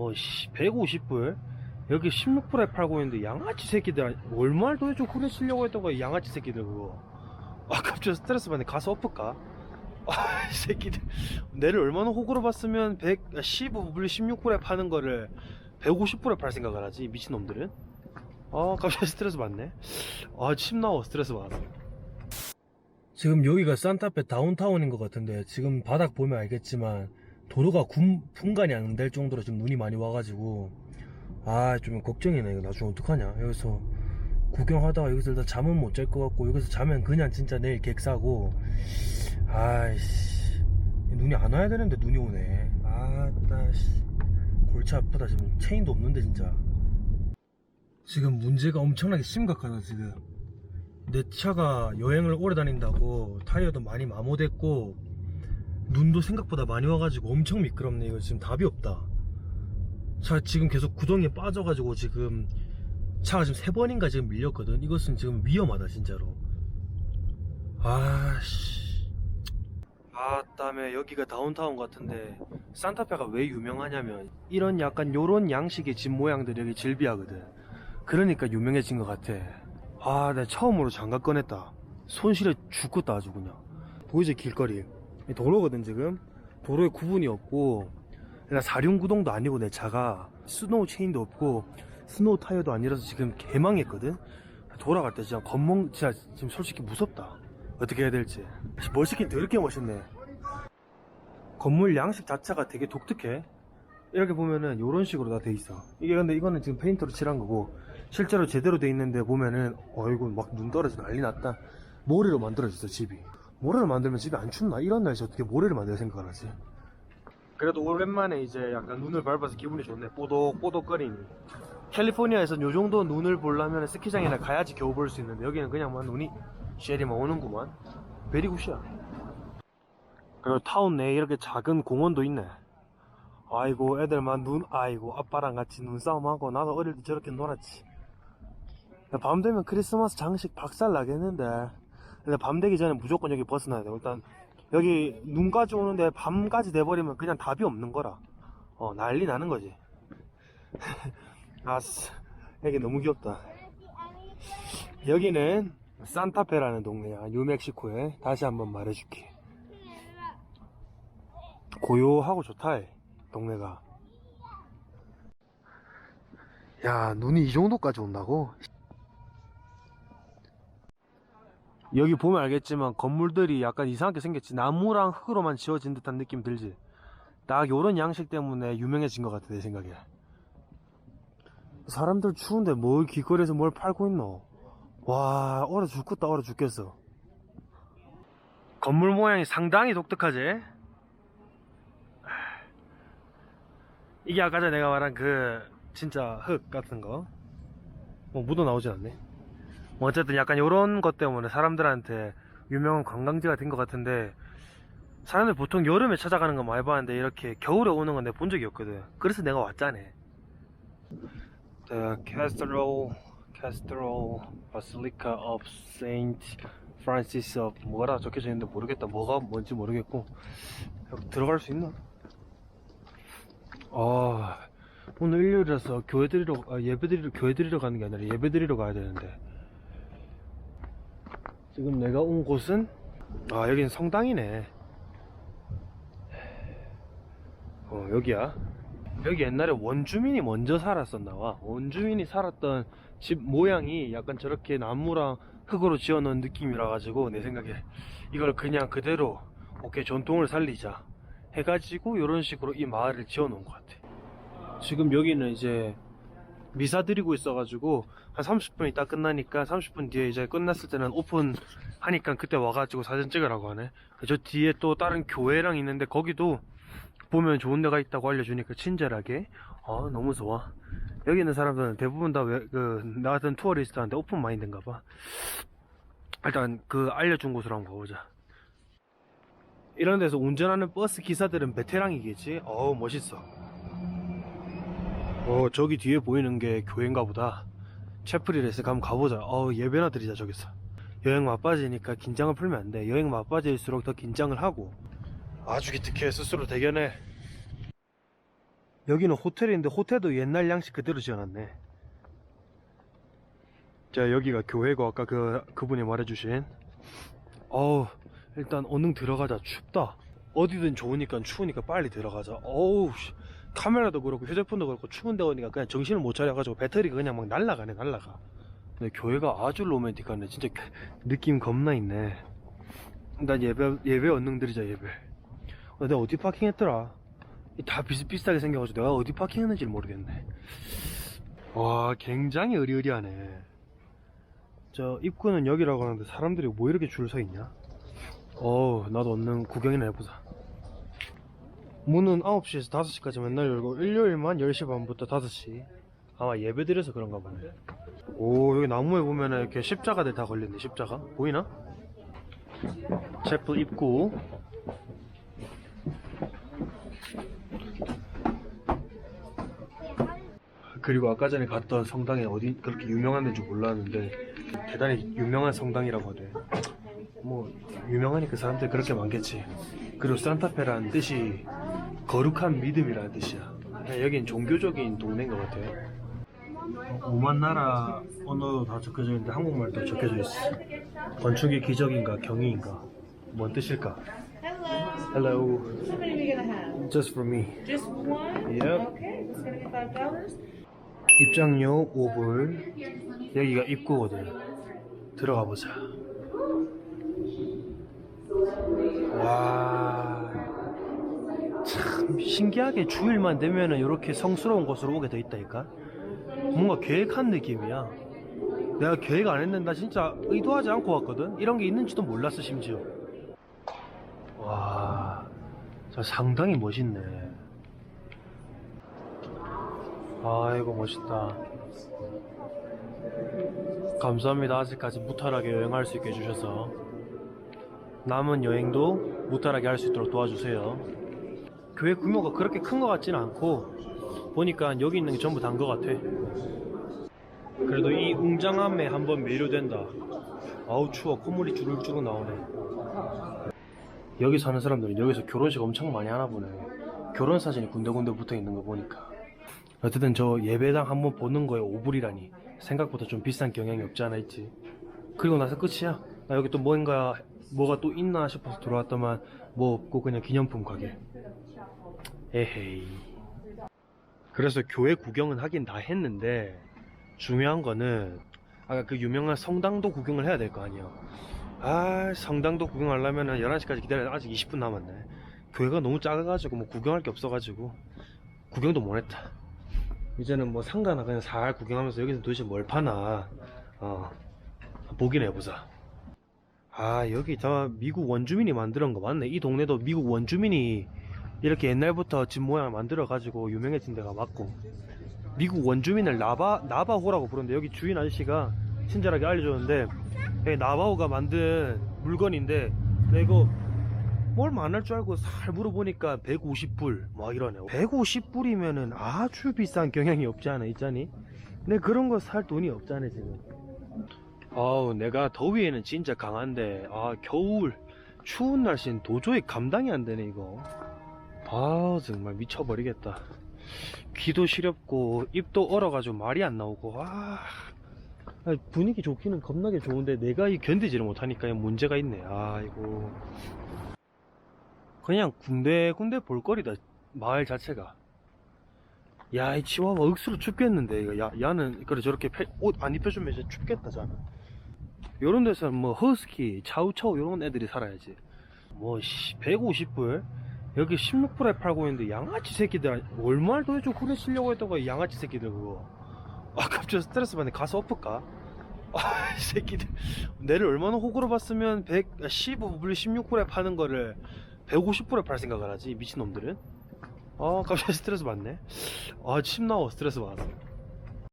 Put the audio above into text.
뭐, 씨, 150불? 여기 16불에 팔고 있는데, 양아치 새끼들, 얼마를 도대체 후려치려고 했던 거야, 양아치 새끼들, 그거. 아, 갑자기 스트레스 받네. 가서 엎을까? 아, 이 새끼들. 내를 얼마나 호구로 봤으면 100, 15불, 16불에 파는 거를 150불에 팔 생각을 하지, 미친놈들은? 아, 갑자기 스트레스 받네. 아, 침 나와, 스트레스 받아. 지금 여기가 산타페 다운타운인 것 같은데 지금 바닥 보면 알겠지만 도로가 군, 분간이 안 될 정도로 지금 눈이 많이 와가지고 아 좀 걱정이네. 이거 나중에 어떡하냐. 여기서 구경하다가 여기서 일단 잠은 못 잘 것 같고 여기서 자면 그냥 진짜 내일 객사고 아이씨. 눈이 안 와야 되는데 눈이 오네. 아따 씨. 골치 아프다. 지금 체인도 없는데 진짜. 지금 문제가 엄청나게 심각하다 지금. 내 차가 여행을 오래 다닌다고 타이어도 많이 마모됐고 눈도 생각보다 많이 와가지고 엄청 미끄럽네. 이거 지금 답이 없다. 차 지금 계속 구덩이에 빠져가지고 지금 차가 지금 세 번인가 지금 밀렸거든. 이것은 지금 위험하다 진짜로. 아씨. 아땀에 여기가 다운타운 같은데 산타페가 왜 유명하냐면 이런 약간 요런 양식의 집 모양들이 여기 질비하거든. 그러니까 유명해진 것 같아. 아, 나 처음으로 장갑 꺼냈다. 손실에 죽겠다, 아주 그냥. 보이지, 길거리. 이 도로거든, 지금. 도로에 구분이 없고, 나 사륜구동도 아니고, 내 차가. 스노우 체인도 없고, 스노우 타이어도 아니라서 지금 개망했거든? 돌아갈 때 진짜 겉멍, 진짜 지금 솔직히 무섭다. 어떻게 해야 될지. 뭘 시킨 더럽게 멋있네. 건물 양식 자체가 되게 독특해. 이렇게 보면은 이런 식으로 다 돼 있어. 이게 근데 이거는 지금 페인트로 칠한 거고 실제로 제대로 돼 있는데 보면은 어이구 막 눈 떨어지고 난리 났다. 모래로 만들어졌어 집이. 모래로 만들면 집이 안 춥나? 이런 날씨 어떻게 모래를 만들 생각을 하지? 그래도 오랜만에 이제 약간 눈을 밟아서 기분이 좋네. 뽀독뽀독거리니. 캘리포니아에선 요 정도 눈을 보려면 스키장이나 가야지 겨우 볼 수 있는데 여기는 그냥 막 눈이 쉐리만 오는구만. 베리굿이야. 그리고 타운 내에 이렇게 작은 공원도 있네. 아이고 애들만 눈 아이고 아빠랑 같이 눈싸움하고 나도 어릴 때 저렇게 놀았지 밤 되면 크리스마스 장식 박살 나겠는데 근데 밤 되기 전에 무조건 여기 벗어나야 돼. 일단 여기 눈까지 오는데 밤까지 돼버리면 그냥 답이 없는 거라. 어 난리 나는 거지. 아스 여기 너무 귀엽다. 여기는 산타페라는 동네야. 뉴멕시코에. 다시 한번 말해줄게. 고요하고 좋다 해. 동네가. 야 눈이 이 정도까지 온다고? 여기 보면 알겠지만 건물들이 약간 이상하게 생겼지. 나무랑 흙으로만 지어진 듯한 느낌 들지? 딱 요런 양식 때문에 유명해진 것 같아 내 생각에. 사람들 추운데 뭘 길거리에서 뭘 팔고 있노? 와 얼어 죽겠다 얼어 죽겠어. 건물 모양이 상당히 독특하지? 이게 아까 전에 내가 말한 그 진짜 흙 같은 거. 뭐 묻어 나오진 않네. 뭐 어쨌든 약간 요런 것 때문에 사람들한테 유명한 관광지가 된 것 같은데 사람들 보통 여름에 찾아가는 거 많이 봤는데 이렇게 겨울에 오는 건 내가 본 적이 없거든. 그래서 내가 왔잖아. The Cathedral, Cathedral Basilica of Saint Francis of 뭐라 적혀져 있는데 모르겠다. 뭐가 뭔지 모르겠고 들어갈 수 있나? 아, 오늘 일요일이라서 교회 드리러, 아, 예배 드리러, 교회 드리러 가는 게 아니라 예배 드리러 가야 되는데. 지금 내가 온 곳은, 아, 여기는 성당이네. 어, 여기야. 여기 옛날에 원주민이 먼저 살았었나 봐. 원주민이 살았던 집 모양이 약간 저렇게 나무랑 흙으로 지어놓은 느낌이라 가지고 내 생각에 이걸 그냥 그대로 오케이 전통을 살리자 해가지고 이런 식으로 이 마을을 지어놓은 것 같아. 지금 여기는 이제 미사 드리고 있어가지고 한 30분 있다 끝나니까 30분 뒤에 이제 끝났을 때는 오픈 하니까 그때 와가지고 사진 찍으라고 하네. 저 뒤에 또 다른 교회랑 있는데 거기도 보면 좋은 데가 있다고 알려주니까 친절하게 아 너무 좋아. 여기 있는 사람들은 대부분 다 그 나 같은 투어리스트한테 오픈 마인드인가 봐. 일단 그 알려준 곳으로 한번 가보자. 이런 데서 운전하는 버스 기사들은 베테랑이겠지? 어우, 멋있어. 어, 저기 뒤에 보이는 게 교회인가 보다. 채플이래서 한번 가보자. 어우, 예배나 드리자, 저기서. 여행 맛빠지니까 긴장을 풀면 안 돼. 여행 맛빠질수록 더 긴장을 하고. 아주 기특해, 스스로 대견해. 여기는 호텔인데 호텔도 옛날 양식 그대로 지어놨네. 자 여기가 교회고 아까 그 그분이 말해주신. 어우 일단 얼른 들어가자 춥다. 어디든 좋으니까 추우니까 빨리 들어가자. 어우 씨. 카메라도 그렇고 휴대폰도 그렇고 추운데 오니까 그냥 정신을 못 차려가지고 배터리가 그냥 막 날라가네 날라가. 근데 교회가 아주 로맨틱하네. 진짜 느낌 겁나 있네. 난 예배 예배 언능 드리자 예배. 어, 내가 어디 파킹했더라? 다 비슷비슷하게 생겨가지고 내가 어디 파킹했는지 를 모르겠네. 와 굉장히 의리의리하네. 저 입구는 여기라고 하는데 사람들이 뭐 이렇게 줄 서 있냐? 어우 나도 얼른 구경이나 해보자. 문은 9시에서 5시까지 맨날 열고 일요일만 10시 반부터 5시. 아마 예배 드려서 그런가 보네. 오 여기 나무에 보면 은 이렇게 십자가들 다 걸렸네 십자가. 보이나? 채플 입구. 그리고 아까 전에 갔던 성당이 어디 그렇게 유명한 데인 줄 몰랐는데 대단히 유명한 성당이라고 하대. 뭐 유명하니까 사람들이 그렇게 많겠지. 그리고 산타페라는 뜻이 거룩한 믿음이라는 뜻이야. 그냥 여긴 종교적인 동네인 것 같아 오만 나라 언어도 다 적혀져 있는데 한국말도 적혀져 있어. 건축의 기적인가 경의인가? 뭔 뜻일까? Hello. Hello. How many are you gonna have? just for me. Just one? Yep. Okay, it's gonna be five dollars. 입장료 5불. 여기가 입구거든. 들어가 보자. 와 참 신기하게 주일만 되면은 이렇게 성스러운 곳으로 오게 돼 있다니까? 뭔가 계획한 느낌이야. 내가 계획 안 했는데 나 진짜 의도하지 않고 왔거든? 이런 게 있는지도 몰랐어 심지어. 와 저 상당히 멋있네. 아이고 멋있다. 감사합니다 아직까지 무탈하게 여행할 수 있게 해주셔서. 남은 여행도 무탈하게 할 수 있도록 도와주세요 교회 규모가 그렇게 큰 것 같지는 않고 보니까 여기 있는 게 전부 단것 같아. 그래도 이 웅장함에 한번 매료된다. 아우 추워. 콧물이 주룩주룩 나오네. 여기 사는 사람들은 여기서 결혼식 엄청 많이 하나 보네. 결혼 사진이 군데군데 붙어 있는 거 보니까. 어쨌든 저 예배당 한번 보는 거에 5불이라니 생각보다 좀 비싼 경향이 없지 않아 있지. 그리고 나서 끝이야. 나 여기 또 뭔가 뭐가 또 있나 싶어서 들어왔더만 뭐 없고 그냥 기념품 가게 에헤이. 그래서 교회 구경은 하긴 다 했는데 중요한 거는 아까 그 유명한 성당도 구경을 해야 될 거 아니야 아 성당도 구경하려면 11시까지 기다려야 아직 20분 남았네. 교회가 너무 작아가지고 뭐 구경할 게 없어가지고 구경도 못했다. 이제는 뭐 상가나 그냥 살 구경하면서 여기서 도대체 뭘 파나 어 보긴 해보자. 아 여기 다 미국 원주민이 만들었는 거 맞네. 이 동네도 미국 원주민이 이렇게 옛날부터 집 모양을 만들어 가지고 유명해진 데가 맞고 미국 원주민을 나바 나바호라고 부르는데 여기 주인 아저씨가 친절하게 알려줬는데 여기 나바호가 만든 물건인데 이거 뭘 만날 줄 알고 살 물어보니까 150불 막 이러네 150불이면은 아주 비싼 경향이 없지 않아 있잖니 근데 그런 거 살 돈이 없잖아 지금. 아우 내가 더위에는 진짜 강한데 아 겨울 추운 날씨는 도저히 감당이 안 되네 이거 아 정말 미쳐버리겠다. 귀도 시렵고 입도 얼어가지고 말이 안 나오고 아. 분위기 좋기는 겁나게 좋은데 내가 이 견디지를 못하니까 이 문제가 있네. 아이고. 그냥 군데군데 볼거리다 마을 자체가. 야 이 치와와 억수로 춥겠는데 야, 야는 그래 저렇게 옷 안 입혀주면 이제 춥겠다 자는. 요런 데서 뭐 허스키 차우차우 요런 애들이 살아야지. 뭐 씨, 150불 여기 16불에 팔고 있는데 양아치 새끼들 얼마를 도대체 그래 치려고 했던 거야 이 양아치 새끼들 그거. 아 갑자기 스트레스 받네. 가서 엎을까? 아이 새끼들. 내를 얼마나 호구로 봤으면 115불 16불에 파는 거를 150불에 팔 생각을 하지 미친놈들은? 아 갑자기 스트레스 받네. 아침 나와 스트레스 받아서